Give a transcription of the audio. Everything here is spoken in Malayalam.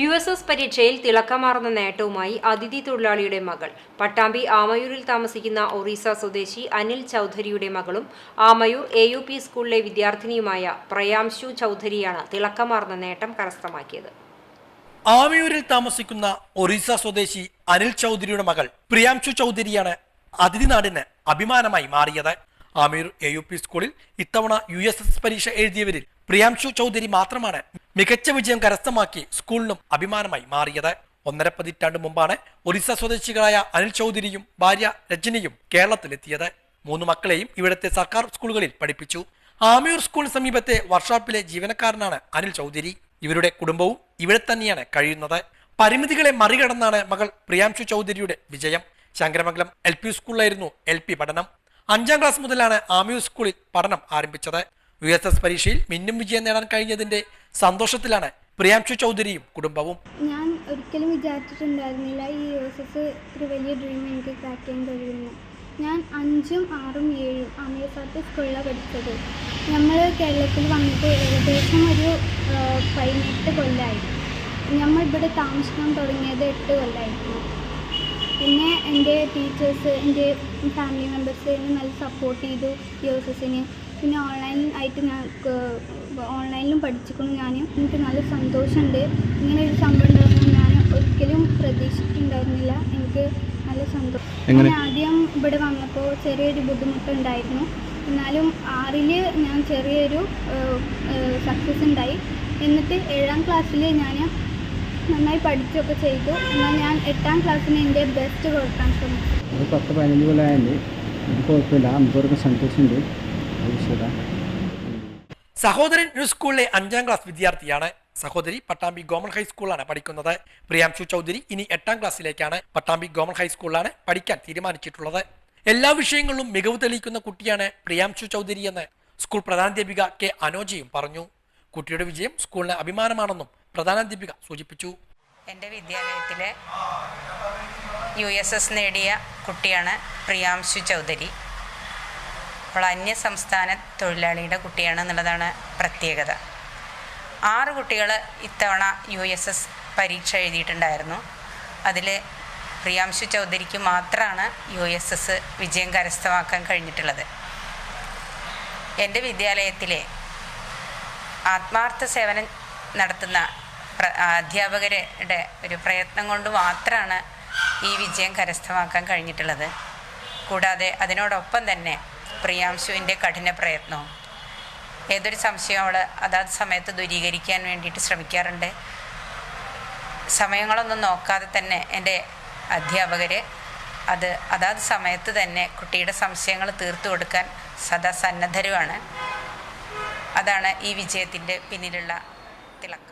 യു എസ് എസ് പരീക്ഷയിൽ തിളക്കമാർന്ന നേട്ടവുമായി അതിഥി തൊഴിലാളിയുടെ മകൾ. പട്ടാമ്പി ആമയൂരിൽ താമസിക്കുന്ന ഒറീസ സ്വദേശി അനിൽ ചൗധരിയുടെ മകളും ആമയൂർ എ യു പി സ്കൂളിലെ വിദ്യാർത്ഥിനിയുമായ പ്രയാംശു ചൗധരിയാണ് തിളക്കമാർന്ന നേട്ടം കരസ്ഥമാക്കിയത്. ആമയൂരിൽ താമസിക്കുന്ന ഒറീസ സ്വദേശി അനിൽ ചൗധരിയുടെ മകൾ പ്രിയാംശു ചൗധരിയാണ് അതിഥി നാടിന് അഭിമാനമായി മാറിയത്. ആമയൂർ എ യു പി സ്കൂളിൽ ഇത്തവണ യു എസ് എസ് പരീക്ഷ എഴുതിയവരിൽ പ്രിയാംശു ചൗധരി മാത്രമാണ് മികച്ച വിജയം കരസ്ഥമാക്കി സ്കൂളിനും അഭിമാനമായി മാറിയത്. ഒന്നര പതിറ്റാണ്ട് മുമ്പാണ് ഒറീസ സ്വദേശികളായ അനിൽ ചൗധരിയും ഭാര്യ രജനിയും കേരളത്തിലെത്തിയത്. മൂന്ന് മക്കളെയും ഇവിടുത്തെ സർക്കാർ സ്കൂളുകളിൽ പഠിപ്പിച്ചു. ആമീർ സ്കൂൾ സമീപത്തെ വർക്ക്ഷോപ്പിലെ ജീവനക്കാരനാണ് അനിൽ ചൗധരി. ഇവരുടെ കുടുംബവും ഇവിടെ തന്നെയാണ് കഴിയുന്നത്. പരിമിതികളെ മറികടന്നാണ് മകൾ പ്രിയാംശു ചൗധരിയുടെ വിജയം. ശങ്കരമംഗലം എൽ പി സ്കൂളിലായിരുന്നു എൽ പി പഠനം. അഞ്ചാം ക്ലാസ് മുതലാണ് ആമയൂർ സ്കൂളിൽ പഠനം ആരംഭിച്ചത്. യു എസ് എസ് പരീക്ഷയിൽ മിന്നും വിജയം നേടാൻ കഴിഞ്ഞതിന്റെ സന്തോഷത്തിലാണ് പ്രിയാംശു ചൗധരിയും കുടുംബവും. ഞാൻ ഒരിക്കലും വിചാരിച്ചിട്ടുണ്ടായിരുന്നില്ല ഈ യു എസ് എസ് ഒരു വലിയ ഡ്രീം എനിക്ക് ക്രാക്ക് ചെയ്യാൻ കഴിയുന്നു ഞാൻ അഞ്ചും ആറും ഏഴും അമീർസാറ്റ് സ്കൂളിലാണ് പഠിച്ചത്. നമ്മൾ കേരളത്തിൽ വന്നിട്ട് ഏകദേശം ഒരു പതിനെട്ട് കൊല്ലമായി നമ്മൾ ഇവിടെ താമസിക്കാൻ തുടങ്ങിയത് എട്ട് കൊല്ലമായിരുന്നു പിന്നെ എന്റെ ടീച്ചേഴ്സ് എന്റെ ഫാമിലി മെമ്പേഴ്സ് എന്നെ നല്ല സപ്പോർട്ട് ചെയ്തു യോസസിന് പിന്നെ ഓൺലൈൻ ആയിട്ട് ഞാൻ ഓൺലൈനിലും പഠിച്ചിരിക്കുന്നു ഞാൻ എനിക്ക് നല്ല സന്തോഷമുണ്ട്. ഇങ്ങനെ ഒരു സംഭവം ഉണ്ടാകുമെന്ന് ഞാൻ ഒരിക്കലും പ്രതീക്ഷിച്ചിട്ടുണ്ടായിരുന്നില്ല. എനിക്ക് നല്ല സന്തോഷം ഞാൻ ആദ്യം ഇവിടെ വന്നപ്പോൾ ചെറിയൊരു ബുദ്ധിമുട്ടുണ്ടായിരുന്നു. എന്നാലും ആറിൽ ഞാൻ ചെറിയൊരു സക്സസ് ഉണ്ടായി. എന്നിട്ട് ഏഴാം ക്ലാസ്സിൽ ഞാൻ നന്നായി പഠിച്ചൊക്കെ ചെയ്തു. എന്നാൽ ഞാൻ എട്ടാം ക്ലാസ്സിന് എന്റെ ബെസ്റ്റ് കൊടുക്കാൻ ശ്രമിച്ചു. ഒരു പത്ത് പതിനഞ്ച് കൊല്ലമായതുകൊണ്ട് എനിക്ക് കുഴപ്പമില്ല. നമുക്കൊരു സന്തോഷമുണ്ട്. സഹോദരൻ ഒരു സ്കൂളിലെ അഞ്ചാം ക്ലാസ് വിദ്യാർത്ഥിയാണ്. സഹോദരി പട്ടാമ്പി ഗവൺമെന്റ് ഹൈസ്കൂളിലാണ് പഠിക്കുന്നത്. പ്രിയാംശു ചൗധരി ഇനി എട്ടാം ക്ലാസ്സിലേക്കാണ് പട്ടാമ്പി ഗവൺമെന്റ് ഹൈസ്കൂളിലാണ് പഠിക്കാൻ തീരുമാനിച്ചിട്ടുള്ളത്. എല്ലാ വിഷയങ്ങളിലും മികവ് തെളിയിക്കുന്ന കുട്ടിയാണ് പ്രിയാംശു ചൗധരി എന്ന് സ്കൂൾ പ്രധാനാധ്യാപിക കെ അനോജയും പറഞ്ഞു. കുട്ടിയുടെ വിജയം സ്കൂളിന് അഭിമാനമാണെന്നും പ്രധാനാധ്യാപിക സൂചിപ്പിച്ചു. എന്റെ വിദ്യാലയത്തിലെ യു എസ് എസ് നേടിയ കുട്ടിയാണ് പ്രിയാംശു ചൗധരി. അവൾ അന്യ സംസ്ഥാന തൊഴിലാളിയുടെ കുട്ടിയാണ് എന്നുള്ളതാണ് പ്രത്യേകത. ആറ് കുട്ടികൾ ഇത്തവണ യു എസ് എസ് പരീക്ഷ എഴുതിയിട്ടുണ്ടായിരുന്നു. അതിൽ പ്രിയാംശു ചൗധരിക്ക് മാത്രമാണ് യു എസ് എസ് വിജയം കരസ്ഥമാക്കാൻ കഴിഞ്ഞിട്ടുള്ളത്. എന്റെ വിദ്യാലയത്തിലെ ആത്മാർത്ഥ സേവനം നടത്തുന്ന അധ്യാപകരുടെ ഒരു പ്രയത്നം കൊണ്ട് മാത്രമാണ് ഈ വിജയം കരസ്ഥമാക്കാൻ കഴിഞ്ഞിട്ടുള്ളത്. കൂടാതെ അതിനോടൊപ്പം തന്നെ പ്രിയാംശുവിന്റെ കഠിന പ്രയത്നവും. ഏതൊരു സംശയവും അവൾ അതാത് സമയത്ത് ദൂരീകരിക്കാൻ വേണ്ടിയിട്ട് ശ്രമിക്കാറുണ്ട്. സമയങ്ങളൊന്നും നോക്കാതെ തന്നെ എന്റെ അധ്യാപകർ അത് അതാത് സമയത്ത് തന്നെ കുട്ടിയുടെ സംശയങ്ങൾ തീർത്തു കൊടുക്കാൻ സദാ സന്നദ്ധരുമാണ്. അതാണ് ഈ വിജയത്തിന്റെ പിന്നിലുള്ള തിളക്കം.